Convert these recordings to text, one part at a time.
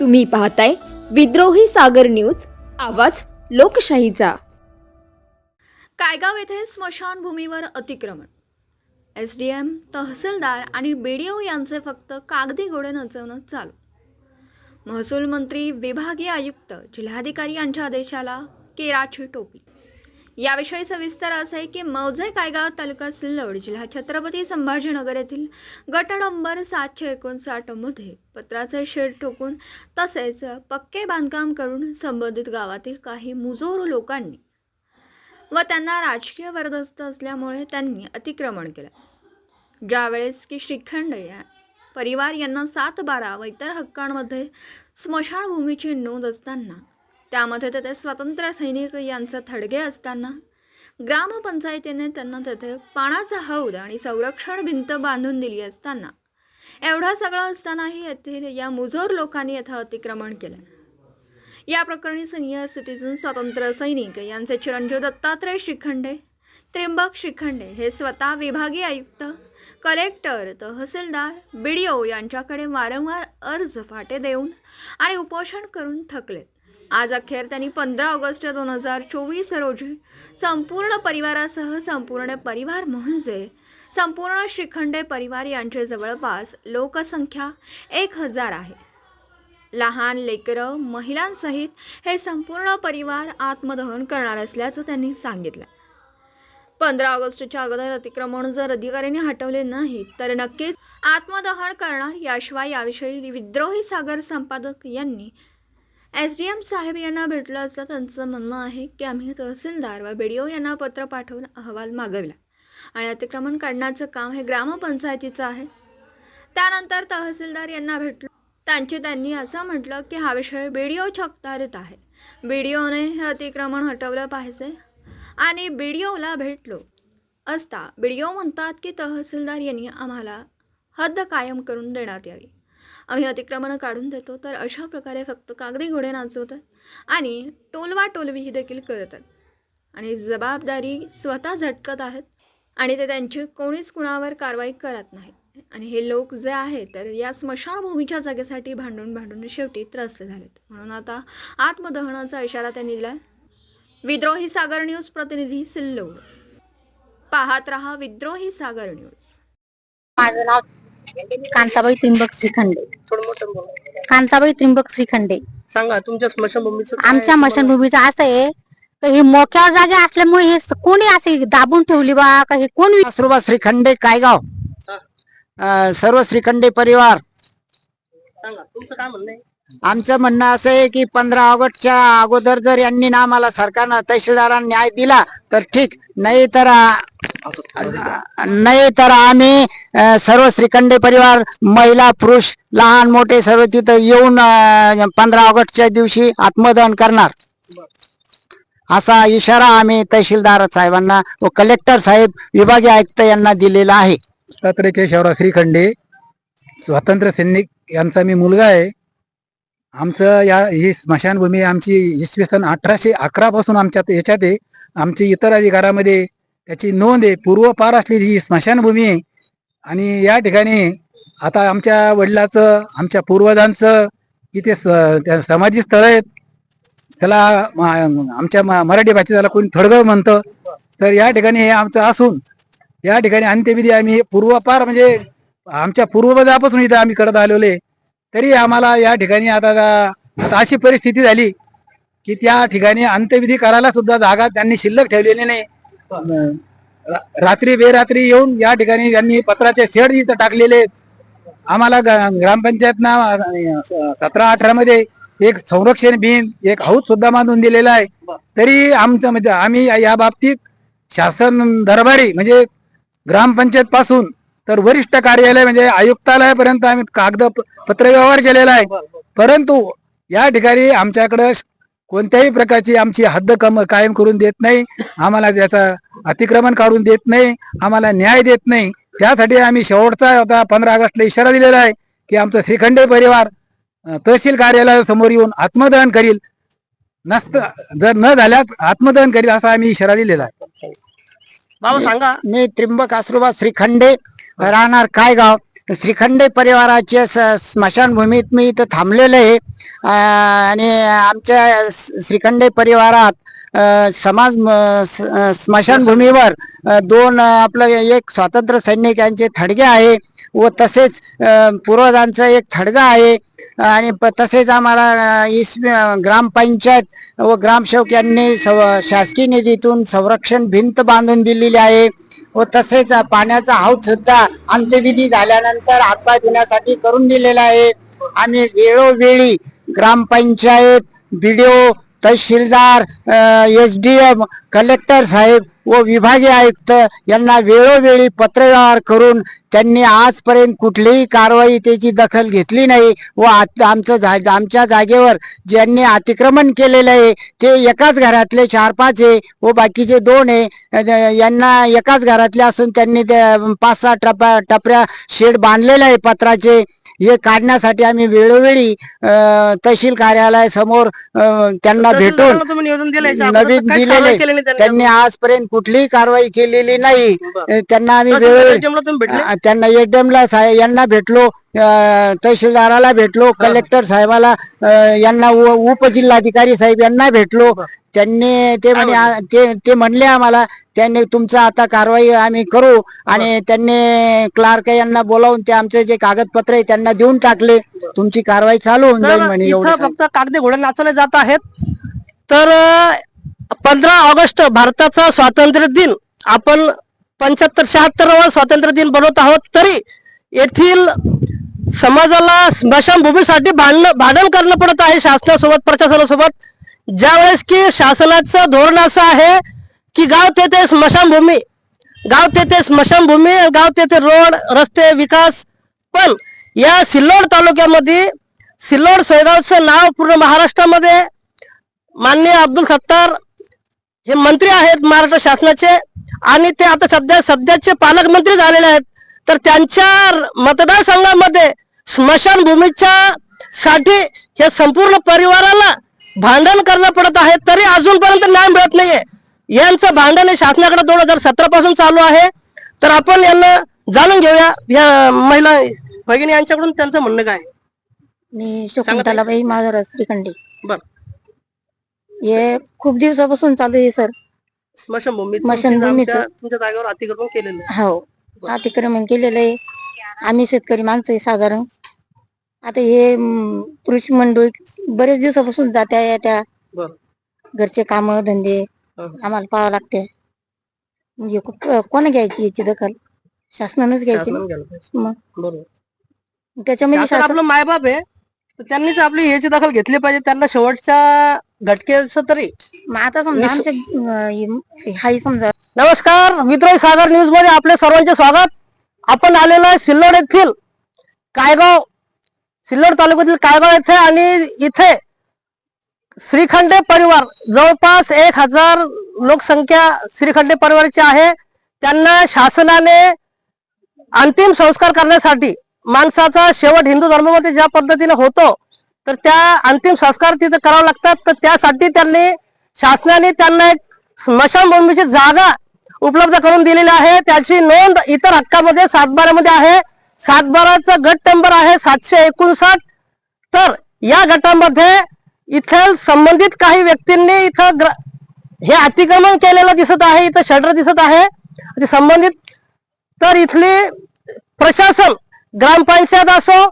तुम्ही पाहताय विद्रोही सागर न्यूज आवाज लोकशाहीचा. कायगाव येथे स्मशानभूमीवर अतिक्रमण? एस डी एम तहसीलदार आणि बी डी ओ यांचे फक्त कागदी घोडे नचवणं चालू. महसूल मंत्री विभागीय आयुक्त जिल्हाधिकारी यांच्या आदेशाला केराची टोपी. याविषयी सविस्तर असं आहे की मौजे कायगाव तालुका सिल्लोड जिल्हा छत्रपती संभाजीनगर येथील गट नंबर सातशे एकोणसाठमध्ये पत्राचे शेड ठोकून तसेच पक्के बांधकाम करून संबंधित गावातील काही मुजोर लोकांनी व त्यांना राजकीय वरदस्त असल्यामुळे त्यांनी अतिक्रमण केलं. ज्यावेळेस की श्रीखंड या परिवार यांना सात बारा व इतर हक्कांमध्ये स्मशानभूमीची नोंद असताना त्यामध्ये तेथे स्वातंत्र्य सैनिक यांचा थडगे असताना ग्रामपंचायतीने त्यांना तेथे पाण्याचा हौद आणि संरक्षण भिंत बांधून दिली असताना एवढं सगळं असतानाही येथील या मुजोर लोकांनी येथे अतिक्रमण केलं. या प्रकरणी सिनियर सिटीजन स्वातंत्र्य सैनिक यांचे चिरंजीव दत्तात्रय श्रीखंडे त्र्यंबक श्रीखंडे हे स्वतः विभागीय आयुक्त कलेक्टर तहसीलदार बी डी ओ यांच्याकडे वारंवार अर्ज फाटे देऊन आणि उपोषण करून थकले आज अखेर त्यांनी पंधरा ऑगस्ट दोन हजार चोवीस रोजी संपूर्ण परिवारासह संपूर्ण परिवार म्हणजे संपूर्ण श्रीखंडे परिवार यांचे जवळपास लोकसंख्या एक हजार आहे. लहान लेकरं महिलांसहित हे संपूर्ण परिवार आत्मदहन करणार असल्याचं त्यांनी सांगितलं. पंधरा ऑगस्टच्या अगोदर अतिक्रमण जर अधिकाऱ्यांनी हटवले नाही तर नक्कीच आत्मदहन करणार याशिवाय याविषयी विद्रोही सागर संपादक यांनी एस डी एम साहेब यांना भेटलं असं त्यांचं म्हणणं आहे की आम्ही तहसीलदार व बी ओ यांना पत्र पाठवून अहवाल मागवला. आणि अतिक्रमण काढण्याचं काम हे ग्रामपंचायतीचं आहे. त्यानंतर तहसीलदार यांना भेटलो. त्यांची त्यांनी असं म्हटलं की हा विषय बी डी ओच्या अखत्यारीत आहे. बी डी ओने हे अतिक्रमण हटवलं पाहिजे. आणि बी डी ओला भेटलो असता बी डी ओ म्हणतात की तहसीलदार यांनी आम्हाला हद्द कायम करून देण्यात यावी. आम्ही अतिक्रमणं काढून देतो तर अशा प्रकारे फक्त कागदी घोडे नाचवतात आणि टोलवा टोलवी ही देखील करतात. आणि जबाबदारी स्वतः झटकत आहेत आणि ते त्यांची कोणीच कुणावर कारवाई करत नाही. आणि हे लोक जे आहेत तर या स्मशानभूमीच्या जागेसाठी भांडून भांडून शेवटी त्रस्त झालेत. म्हणून आता आत्मदहनाचा इशारा त्यांनी दिला विद्रोही सागर न्यूज प्रतिनिधी सिल्लोड. पाहत रहा विद्रोही सागर न्यूज. माझं नाव कांताबाई त्रिंबक श्रीखंडे. थोडं मोठं बोला. कांताबाई त्रिंबक श्रीखंडे. सांगा तुमच्या स्मशानभूमीचं काय आमच्या मशानभूमीचं असं आहे का हे मोक्यावर जागा असल्यामुळे हे स- कोणी असे दाबून ठेवली बा का हे कोण वि- सासरोबा श्रीखंडे कायगाव. हा. अं, सर्व श्रीखंडे परिवार. सांगा तुमचं काय म्हणणं आहे? आमचं म्हणणं असं आहे की पंधरा ऑगस्टच्या अगोदर जर यांनी ना आम्हाला सरकारनं तहसीलदारांना न्याय दिला तर ठीक. नाही तर अं, नाही तर आम्ही अं, सर्व श्रीखंडे परिवार महिला पुरुष लहान मोठे सर्व तिथं येऊन पंधरा ऑगस्टच्या दिवशी आत्मदहन करणार. असा इशारा आम्ही तहसीलदार साहेबांना व कलेक्टर साहेब विभागीय आयुक्त यांना दिलेला आहे. दत्तात्रय केशवराव श्रीखंडे स्वातंत्र्य सैनिक यांचा मी मुलगा आहे. आमचं या ही स्मशानभूमी आमची इसवी सन अठराशे अकरा पासून आमच्या याच्यात आहे. आमची इतर अधिकारामध्ये त्याची नोंद आहे. पूर्वपार असलेली ही स्मशानभूमी आहे. आणि या ठिकाणी आता आमच्या वडिलाचं आमच्या पूर्वजांचं इथे स- त्या समाधी स्थळ आहेत. त्याला आमच्या म- मराठी भाषेत त्याला कोणी थडगं म्हणतं. तर या ठिकाणी हे आमचं असून या ठिकाणी अंत्यविधी आम्ही पूर्वपार म्हणजे आमच्या पूर्वजापासून इथं आम्ही करत आलेलो आहे. तरी आम्हाला या ठिकाणी आता आता अशी परिस्थिती झाली की त्या ठिकाणी अंत्यविधी करायला सुद्धा जागा त्यांनी शिल्लक ठेवलेली नाही. रात्री बेरात्री येऊन या ठिकाणी त्यांनी पत्राचे शेड इथं टाकलेले आम्हाला ग्रामपंचायत ना सतरा अठरा मध्ये एक संरक्षण भिंत एक हौद सुद्धा बांधून दिलेला आहे. तरी आमचं म्हणजे आम्ही या- या बाबतीत शासन दरबारी म्हणजे ग्रामपंचायत पासून तर वरिष्ठ कार्यालय म्हणजे आयुक्तालयापर्यंत आम्ही कागद पत्रव्यवहार केलेला आहे. परंतु या ठिकाणी आमच्याकडं कोणत्याही प्रकारची आमची हद्द कम कायम करून देत नाही. आम्हाला त्याचा अतिक्रमण काढून देत नाही. आम्हाला न्याय देत नाही. त्यासाठी आम्ही शेवटचा आता पंधरा ऑगस्टला इशारा दिलेला आहे की आमचं श्रीखंडे परिवार तहसील कार्यालयासमोर येऊन आत्मदहन करील. नसत जर न झाल्यास आत्मदहन करील असा आम्ही इशारा दिलेला आहे. बाबा सांगा. मी त्रिंबक आसरोबा श्रीखंडे राहणार कायगाव श्रीखंडे परिवाराच्या स- स्मशानभूमीत मी इथं थांबलेलो आहे. आणि आमच्या स- श्रीखंडे परिवारात समाज म- स्मशानभूमीवर दोन आपलं एक स्वातंत्र्य सैनिक यांचे थडगे आहे व तसेच पूर्वजांचं एक थडगा आहे. आणि प- तसेच आम्हाला इसवी इस ग्रामपंचायत व ग्रामसेवक यांनी सव- शासकीय निधीतून संरक्षण भिंत बांधून दिलेली आहे. व तसेच पाण्याचा हौद सुद्धा अंत्यविधी झाल्यानंतर हातपाय धुण्यासाठी करून दिलेला आहे. आम्ही वेळोवेळी ग्रामपंचायत BDO tehsildar S D M collector साहेब व विभागीय आयुक्त यांना वेळोवेळी पत्रव्यवहार करून त्यांनी आजपर्यंत कुठलीही कारवाई त्याची दखल घेतली नाही व आमचं जा- आमच्या जागेवर ज्यांनी अतिक्रमण केलेलं आहे ते एकाच घरातले चार पाच आहे व बाकीचे दोन आहे. यांना एकाच घरातले असून त्यांनी पाच सहा टप्या टपऱ्या शेड बांधलेले आहे पत्राचे. हे काढण्यासाठी आम्ही वेळोवेळी तहसील कार्यालय समोर त्यांना भेटून नवीन दिलेले त्यांनी आजपर्यंत कुठलीही कारवाई केलेली नाही. त्यांना आम्ही वेळोवेळी त्यांना एटीएम ला यांना भेटलो तहसीलदाराला भेटलो कलेक्टर साहेबाला यांना उपजिल्हाधिकारी साहेब यांना भेटलो. त्यांनी ते म्हणे ते ते म्हणले आम्हाला त्यांनी तुमचं आता कारवाई आम्ही करू. आणि त्यांनी क्लार्क यांना बोलावून ते आमचे जे कागदपत्र आहे त्यांना देऊन टाकले. तुमची कारवाई चालू होऊन जाईल म्हणे फक्त कागदी घोडे नाचवले जात आहेत. तर पंधरा ऑगस्ट भारताचा स्वातंत्र्य दिन. आपण पंच्याहत्तर शहात्तरावा स्वातंत्र्य दिन बनवत आहोत. तरी येथील समाजाला स्मशानभूमीसाठी भांडण भांडण करणं पडत आहे शासनासोबत प्रशासनासोबत. ज्यावेळेस की शासनाचं धोरण असं आहे की गाव तेथे स्मशानभूमी गाव तेथे स्मशानभूमी गाव तेथे रोड रस्ते विकास. पण या सिल्लोड तालुक्यामध्ये सिल्लोड सोयगावचं नाव पूर्ण महाराष्ट्रामध्ये. माननीय अब्दुल सत्तार हे मंत्री आहेत महाराष्ट्र शासनाचे आणि ते आता सध्या सध्याचे पालकमंत्री झालेले आहेत. तर त्यांच्या मतदारसंघामध्ये स्मशानभूमीच्या साठी हे संपूर्ण परिवाराला भांडण करणं पडत आहे. तरी अजूनपर्यंत न्याय मिळत नाहीये. यांचं भांडण हे शासनाकडे दोन हजार सतरा पासून चालू आहे. तर आपण यांना जाणून घेऊया. या महिला भगिनी यांच्याकडून त्यांचं म्हणणं काय? आहे? मी शकुंतलाबाई माझा श्रीखंडे. बर. हे खूप दिवसापासून चालू आहे सर. स्मशानभूमीचं. तुमच्या तुमच्या जागेवर अतिक्रमण केलेलं आहे. हो अतिक्रमण केलेलं आहे. आम्ही शेतकरी माणसं आहे साधारण. आता हे म, पुरुष मंडळी बरेच दिवसापासून जात्या येत्या बर. घरचे काम धंदे हं. आम्हाला पाहावं लागते म्हणजे को- कोण घ्यायची याची दखल? शासनानंच घ्यायची शासनाने ना. घ्यायला पाहिजे. मग? बरोबर. त्याच्यामध्ये शासन शासन आपलं मायबाप आहे. तर त्यांनीच आपली ह्याची दखल घेतली पाहिजे. त्यांना शेवटच्या घटकेचं तरी. मग आता समजा आमच्या समजा. नमस्कार विद्रोही सागर न्यूजमध्ये आपले सर्वांचे स्वागत. आपण आलेलो आहे सिल्लोड येथील कायगाव सिल्लोड तालुक्यातील कायगाव येथे आणि इथे श्रीखंडे परिवार जवळपास एक हजार लोकसंख्या श्रीखंडे परिवाराची आहे. त्यांना शासनाने अंतिम संस्कार करण्यासाठी माणसाचा शेवट हिंदू धर्मामध्ये ज्या पद्धतीने होतो तर त्या अंतिम संस्कार तिथे करावे लागतात. तर त्यासाठी त्यांनी शासनाने त्यांना एक स्मशानभूमीची जागा उपलब्ध करून दिलेली आहे. त्याची नोंद इतर हक्कामध्ये सातबारामध्ये आहे. सातबाराचा गट नंबर आहे सातशे एकोणसाठ. तर या गटामध्ये इथं संबंधित काही व्यक्तींनी इथं ग्र- हे अतिक्रमण केलेलं दिसत आहे इथं शटर दिसत आहे. संबंधित तर इथली प्रशासन ग्रामपंचायत असो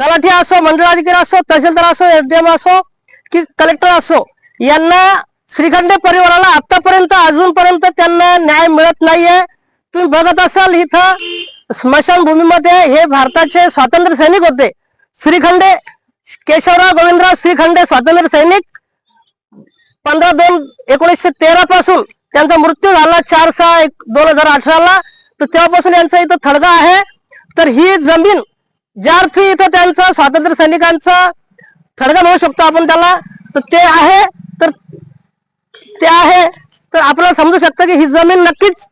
तलाठी असो मंडळाधिकारी असो तहसीलदार असो एसडीएम असो की कलेक्टर असो यांना श्रीखंडे परिवाराला आतापर्यंत अजूनपर्यंत त्यांना न्याय मिळत नाहीये. तुम्ही बघत असाल इथं स्मशानभूमीमध्ये हे भारताचे स्वातंत्र्य सैनिक होते. श्रीखंडे केशवराव गोविंदराव श्रीखंडे स्वातंत्र्य सैनिक. पंधरा दोन एकोणीसशे तेरा पासून त्यांचा मृत्यू झाला चार सहा एक दोन हजार अठराला. तर तेव्हापासून यांचा इथं थडगा आहे. तर ही जमीन ज्या अर्थी इथं त्यांचं स्वातंत्र्य सैनिकांचं थडगा म्हणू शकतो आपण त्याला. तर ते आहे तर ते आहे. तर आपल्याला समजू शकतं की ही जमीन नक्कीच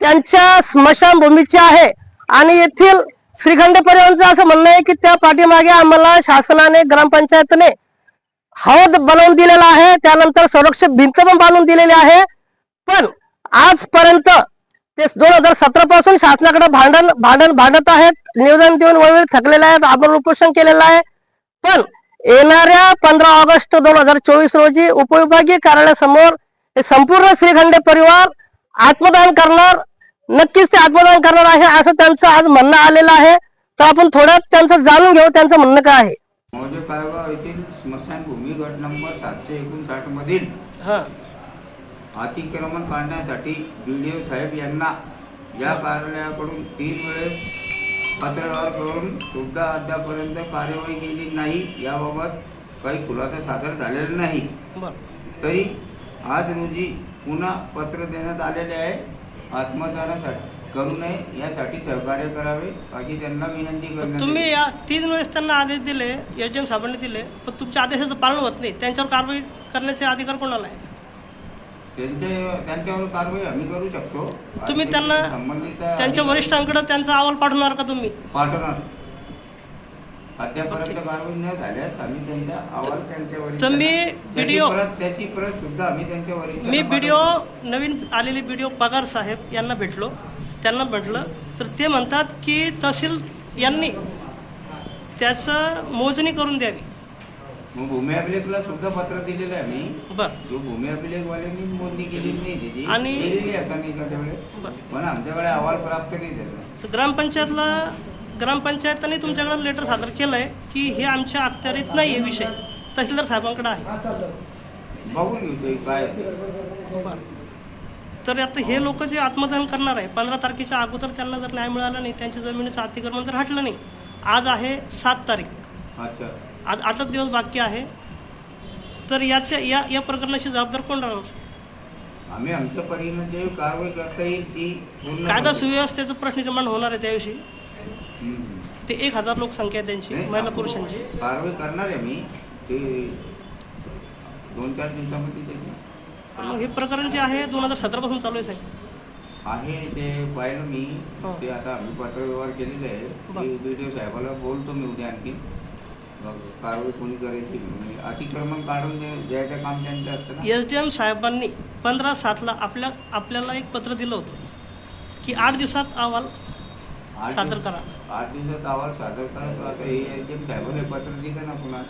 त्यांच्या स्मशानभूमीची आहे. आणि येथील श्रीखंड पर्यंतचं असं म्हणणं आहे की त्या पाठीमागे आम्हाला शासनाने ग्रामपंचायतने हौद बनवून दिलेला आहे. त्यानंतर संरक्षक भिंत पण बांधून दिलेली आहे. पण आजपर्यंत ते दोन हजार सतरा पासून शासनाकडे भांडण भांडण भांडत आहेत. निवेदन देऊन वेळोवेळी थकलेले आहेत आपण उपोषण केलेलं आहे. पण येणाऱ्या पंधरा ऑगस्ट दोन हजार चोवीस रोजी उपविभागीय कार्यालयासमोर हे संपूर्ण श्रीखंडे परिवार आत्मदान करणार नक्कीच ते आत्मदान करणार आहे असं त्यांचं आज म्हणणं आलेलं आहे. तर आपण थोड्यात त्यांचं जाणून घेऊ त्यांचं म्हणणं काय आहे? मौजे काळगाव येथील स्मशानभूमी गट नंबर सातशे एकोणसाठ मधील अतिक्रमण काढण्यासाठी बीडीओ साहेब यांना या कार्यालयाकडून तीन वेळेस पत्रव्यवहार करून सुद्धा अद्यापर्यंत कार्यवाही केली नाही. याबाबत काही खुलासा सादर झालेला नाही. तरी आज रोजी पुन्हा पत्र देण्यात आलेले आहे. आत्मदानासाठी करू नये यासाठी सहकार्य करावे अशी त्यांना विनंती करण्यात तुम्ही. या तीन वेळेस त्यांना आदेश दिले डी एम साहेबांनी दिले पण तुमच्या आदेशाचं पालन होत नाही. त्यांच्यावर कारवाई करण्याचे अधिकार कोणाला आहे त्यांच्या त्यांच्यावर कारवाई आम्ही करू शकतो. तुम्ही आणि त्यांना संबंधित त्यांच्या वरिष्ठांकडे त्यांचा अहवाल पाठवणार का तुम्ही? पाठवणार. अद्यापर्यंत कारवाई न झाल्यास आम्ही त्यांचा अहवाल त्यांच्या तर मी वरिष्ठांना- त्याची व्हिडिओ- प्रत त्याची प्रत सुद्धा आम्ही त्यांच्या वरिष्ठांना मी व्हिडिओ पाठवतो. नवीन आलेले व्हिडिओ पगार साहेब यांना भेटलो. त्यांना म्हटलं तर ते म्हणतात की तहसील यांनी त्याचं मोजणी करून द्यावी. मग भूमी अभिलेखला सुद्धा पत्र दिलेलं आहे आम्ही बर. जो भूमी अभिलेखवाल्यांनी मोजणी केलेली नाही त्याची आणि- केलेली असं नाही एखाद्या वेळेस. बर. पण आमच्याकडे अहवाल प्राप्त नाही त्याचा तर ग्रामपंचायतला ग्रामपंचायताने तुमच्याकडे लेटर सादर केलं आहे की हे आमच्या अखत्यारीत नाही आहे विषय. तहसीलदार साहेबांकडे आहे. बघून घेऊ ते काय आहे ते. बरं. तर आता हे लोक जे आत्मदान करणार आहे पंधरा तारखेच्या अगोदर त्यांना जर न्याय मिळाला नाही त्यांच्या जमिनीचं अतिक्रमण जर हटलं नाही. आज आहे सात तारीख. अच्छा. आज आठच दिवस बाकी आहे. तर याच्या या या प्रकरणाची जबाबदार कोण राहणार? आम्ही आमच्या परीनं जे कारवाई करता येईल ती कायदा. सुव्यवस्थेचा प्रश्न निर्माण होणार आहे त्याविषयी. ते एक हजार लोकसंख्या आहे त्यांची महिला पुरुषांची. कारवाई करणार आहे मी. ते दोन चार दिवसामध्ये हे प्रकरण जे आहे दोन हजार सतरापासून चालू आहे साहेब. आहे ते पाहिलं मी. हो. ते आता आम्ही पत्रव्यवहार केलेले आहे. साहेबाला बोलतो मी उद्या आणखी. कारवाई कोणी करायची म्हणजे अतिक्रमण काढून द्यायचं काम त्यांचं असतं ना. एस डी एम साहेबांनी पंधरा सातला आपल्या आपल्याला एक पत्र दिलं होतं की आठ दिवसात अहवाल आठ सादर दिवस- करा. आठ दिवसात अहवाल सादर करा. तर आता हे जे साहेबाला पत्र दिलं ना पुन्हा.